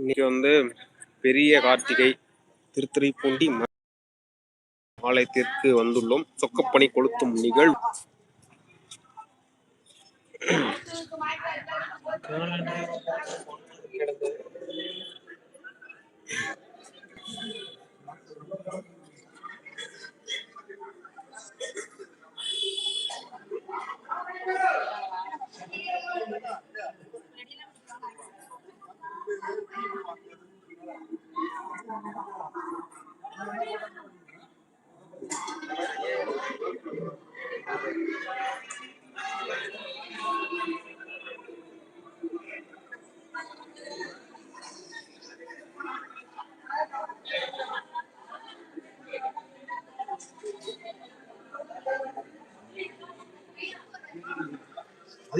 இன்னைக்கு வந்து பெரிய கார்த்திகை திருத்துறைப்பூண்டி ஆலயத்திற்கு வந்துள்ளோம். சொக்கப்பணி கொளுத்தும் நிகழ்வு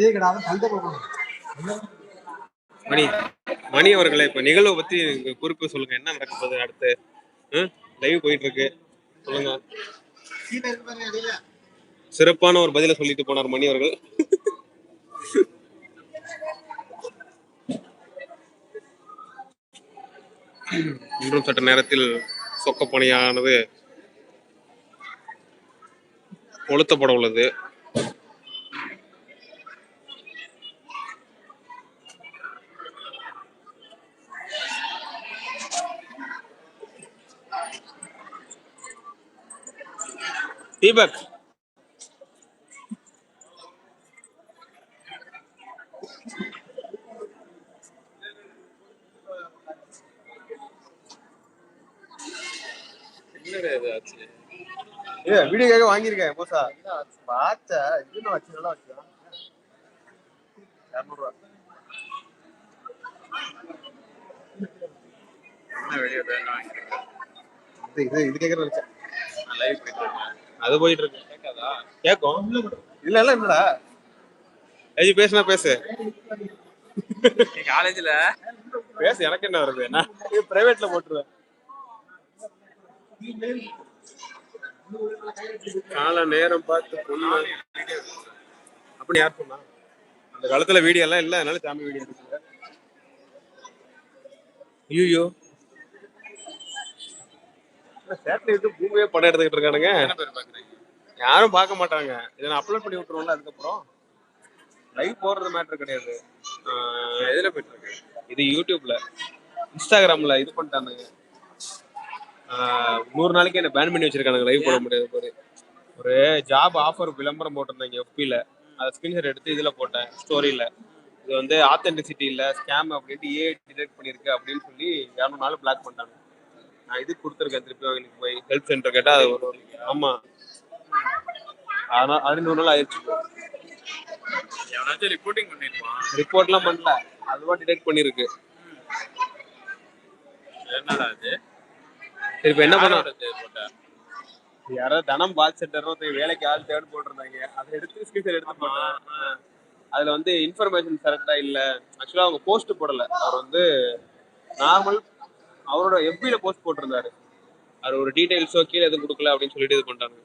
அதே கிடாம சண்டை போடணும் மணி மணி அவர்களை இப்ப நிகழ்வை பத்தி குறிப்பு சொல்லுங்க. என்ன நடக்க போகுது அடுத்து? லைவ் போயிட்டு இருக்கு. சொல்லுங்க. சிறப்பான ஒரு பதில சொல்லிட்டு போனார் மணி அவர்கள். இன்றும் சற்று நேரத்தில் சொக்கப்பணியானது கொளுத்தப்பட உள்ளது. தீபக் ஏ வீடியோக்காக வாங்கியிருக்கேன் போசா பாச்சா இது நான் வச்சு நல்லா வச்சு இரநூறுவா. இது இது இது கேட்கற வச்சேன். அது போயிட்டு இருக்கு கேட்கும் இல்ல இல்ல என்னடா ஏஜி பேசுனா பேசு. காலேஜ்ல? பேசு எனக்கு என்ன வருது? நான் பிரைவேட்ல போட்டுருவேன். கால நேரம் பார்த்து பொண்ணு. அப்படி யார் சொன்னா? அந்த காலத்துல வீடியோ எல்லாம் இல்ல அதனால சாமி வீடியோ எடுக்கல. ஐயோ சேட்டை எடுத்து பூமியே படம் எடுத்துக்கிட்டு இருக்கானுங்க. யாரும் பார்க்க மாட்டாங்க. இதை நான் அப்லோட் பண்ணி விட்டுருவோம்ல அதுக்கப்புறம்? லைவ் போடுறது மேட்டர் கிடையாது. ஆஹ் எதுல போயிட்டு இருக்கு இது யூடியூப்ல இன்ஸ்டாகிராம்ல இது பண்ணிட்டானுங்க. ஆஹ் நூறு நாளைக்கு என்ன பேன் பண்ணி வச்சிருக்கானுங்க லைவ் போட முடியாது பாரு ஒரு ஜாப் ஆஃபர் விளம்பரம் போட்டிருந்தாங்க எஃபில அதை ஸ்கிரீன்ஷாட் எடுத்து இதுல போட்டேன் ஸ்டோரியில இது வந்து ஆத்தென்டிசிட்டி இல்ல ஸ்கேம் அப்படின்ட்டு ஏ டிடெக்ட் பண்ணிருக்கு அப்படின்னு சொல்லி இரநூறு நாள் பிளாக் பண்ணிட்டாங்க. நான் இது கொடுத்துருக்கேன் திருப்பி அவங்களுக்கு போய். ஹெல்ப் சென்டர் கேட்டா அது ஒரு ஆமா. அதனால அது நூறு நாள் ஆயிடுச்சு எவனாச்சும் ரிப்போர்ட்டிங் பண்ணிருப்பான். ரிப்போர்ட்லாம் பண்ணல. அதுவா டிடெக்ட் பண்ணிருக்கு. என்னடா அது சரி இப்போ என்ன பண்ண? யாரோ தனம் பால் சென்டர் வேலைக்கு ஆள் தேடி போட்டிருந்தாங்க. அதை எடுத்து ஸ்கிரீன்ஷாட் எடுத்து போட்டேன் அதுல வந்து இன்ஃபர்மேஷன் கரெக்டா இல்ல. ஆக்சுவலா அவங்க போஸ்ட் போடல. அவர் வந்து நார்மல் அவரோட எஃபில போஸ்ட் போட்டிருந்தாரு. அவர் ஒரு டீடைல்ஸோ கீழே எதுவும் கொடுக்கல அப்படின்னு சொல்லிட்டு இது பண்ணிட்டாங்க.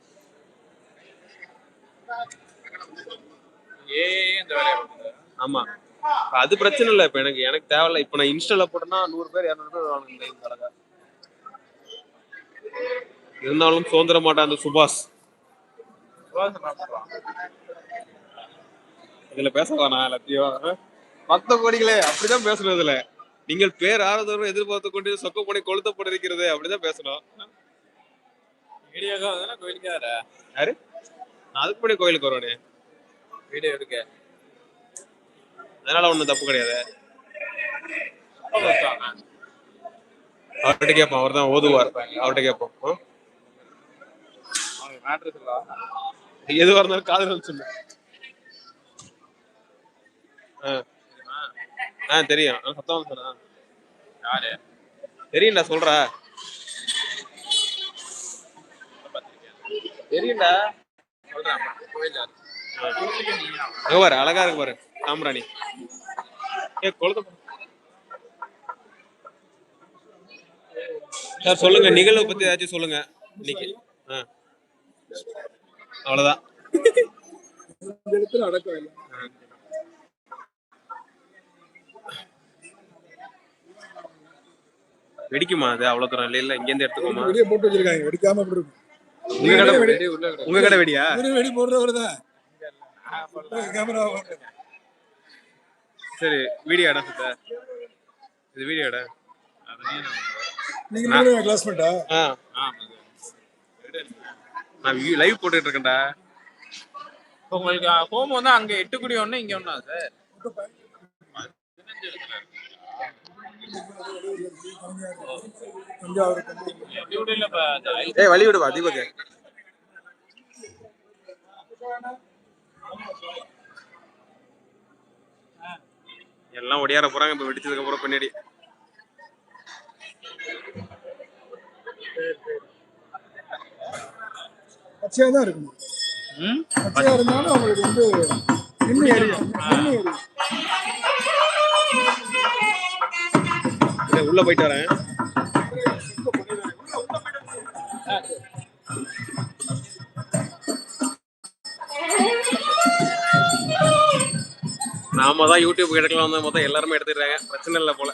ஆமா. அது பிரச்சனை இல்லை. இப்ப எனக்கு எனக்கு தேவையில்ல. இப்ப நான் இன்ஸ்டால போட்டேன்னா நூறு பேர் இரநூறு பேர் அழகா இருந்தாலும் சுதந்திர மாட்டான் அந்த சுபாஷ் இதுல பேச வேணாம் எல்லாத்தையும். பக்த கோடிகளே அப்படிதான் பேசணும் இதுல. நீங்கள் பேர் ஆறுதலும் எதிர்பார்த்து கொண்டு சொக்கப்படி கொளுத்தப்பட்டிருக்கிறது அப்படிதான் பேசணும். கோயிலுக்கார யாரு? நான் அதுக்கு முன்னாடி கோயிலுக்கு வருவானே. வீடியோ எடுக்க அதனால ஒண்ணும் தப்பு கிடையாது. அவர்கிட்ட கேட்போம் அவர் தான் ஓதுவார் அவர்கிட்ட கேட்போம் எதுவா இருந்தாலும் காதல் சொல்லு. ஆ. தெரியும். சத்தமா சொன்னா யாரு? தெரியும்டா சொல்றா. தெரியும்டா. சொல்றேன் அங்க பாரு அழகா இருக்கு பாரு சாம்பிராணி. ஏ கொழுத்த சார் சொல்லுங்க நிகழ்வை பத்தி ஏதாச்சும் சொல்லுங்க இன்னைக்கு. அவ்வளவுதான். வெடிக்குமா அது அவ்வளவு தூரம்? இல்ல இல்ல இங்க இருந்து எடுத்துக்கோமா போட்டு வச்சிருக்காங்க வெடிக்காம எப்படி இருக்கும்? உங்க கடை வெடி. உங்க கடை வெடியா? வெடி போடுறவர் தான் கேமரா சரி வீடியோ இடம் சுத்த. இது வீடியோ இடம்? நீங்க கிளாஸ்மேட்டா ஆ. நான் லைவ் போட்டுட்டு இருக்கேன்டா. உங்களுக்கு ஹோம் வந்து அங்க எட்டுக்குடி ஒண்ணு இங்க ஒண்ணா சார் தஞ்சாவூர் எட்டுக்குடியில இப்ப அந்த ஐ- ஏய் வழி விடுவா தீபக் எல்லாம் ஒடியார போறாங்க இப்ப வெடிச்சதுக்கு அப்புறம் பின்னாடி. பச்சையா தான் இருக்கணும்? பச்சையா இருந்தாலும் அவங்களுக்கு வந்து உள்ள போயிட்டு வரேன். நாம தான் யூடியூப் எடுக்கலாம் வந்து மொத்தம் எல்லாருமே எடுத்துடுறாங்க பிரச்சனை இல்லை போல.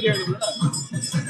here to run.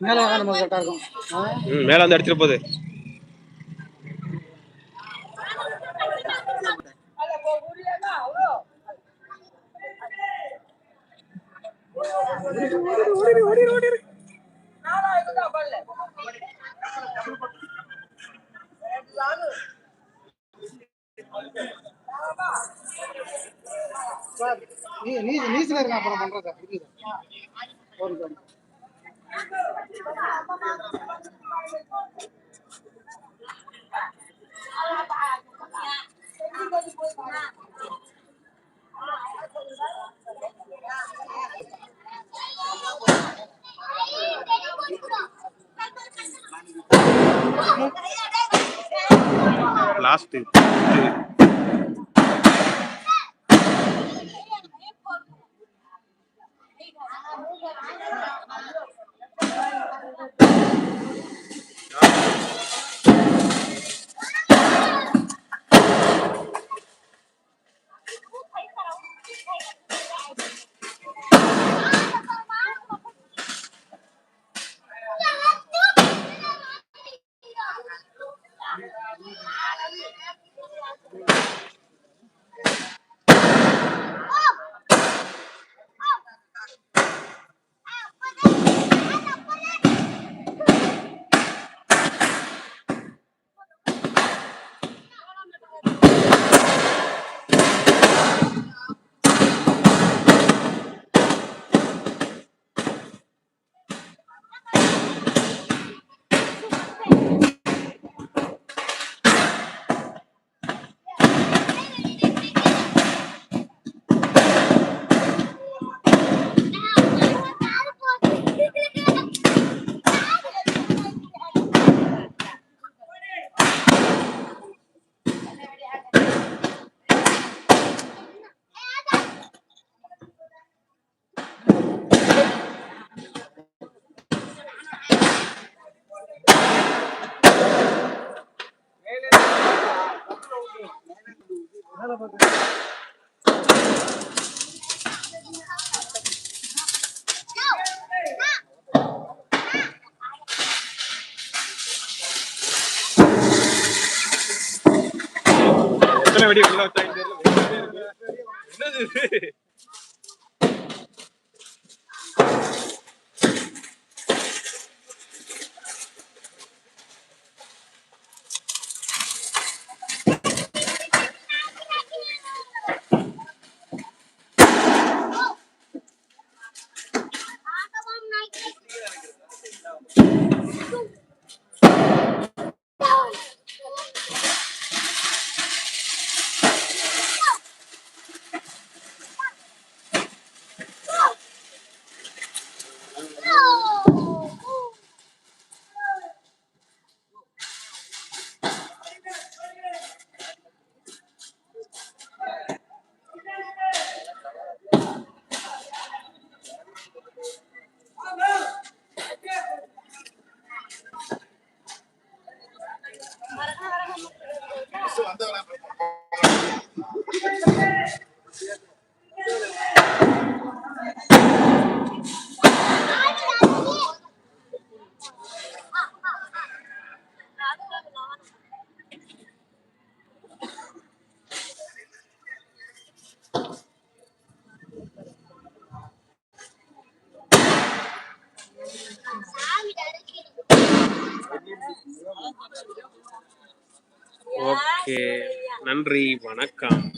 மேல நம்ம கரெக்டா இருக்கும். ம் மேல வந்து அடிச்சிட்டு போகுது. நீ நீ நீச்சல் இருக்கான் அப்புறம் பண்றத புரியுது ஒரு நிமிஷம். லாஸ்ட் என்னது நன்றி வணக்கம்.